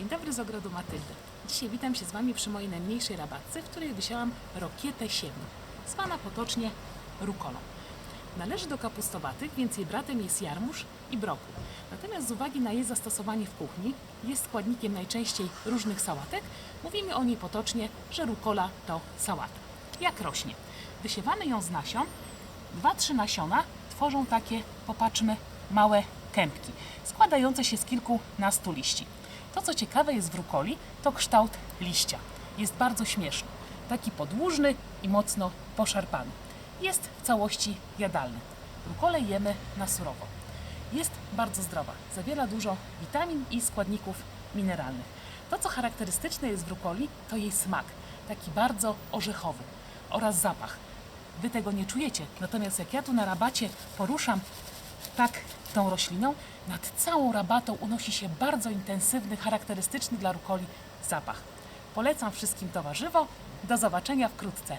Dzień dobry z ogrodu Matyldy. Dzisiaj witam się z Wami przy mojej najmniejszej rabatce, w której wysiałam rokietę siewną, zwana potocznie rukolą. Należy do kapustowatych, więc jej bratem jest jarmuż i brokuł. Natomiast z uwagi na jej zastosowanie w kuchni, jest składnikiem najczęściej różnych sałatek, mówimy o niej potocznie, że rukola to sałata. Jak rośnie? Wysiewamy ją z nasion, dwa, trzy nasiona tworzą takie, popatrzmy, małe kępki, składające się z kilkunastu liści. To, co ciekawe jest w rukoli, to kształt liścia. Jest bardzo śmieszny. Taki podłużny i mocno poszarpany. Jest w całości jadalny. Rukolę jemy na surowo. Jest bardzo zdrowa. Zawiera dużo witamin i składników mineralnych. To, co charakterystyczne jest w rukoli, to jej smak. Taki bardzo orzechowy oraz zapach. Wy tego nie czujecie. Natomiast jak ja tu na rabacie poruszam tak tą rośliną, nad całą rabatą unosi się bardzo intensywny, charakterystyczny dla rukoli zapach. Polecam wszystkim to warzywo. Do zobaczenia wkrótce.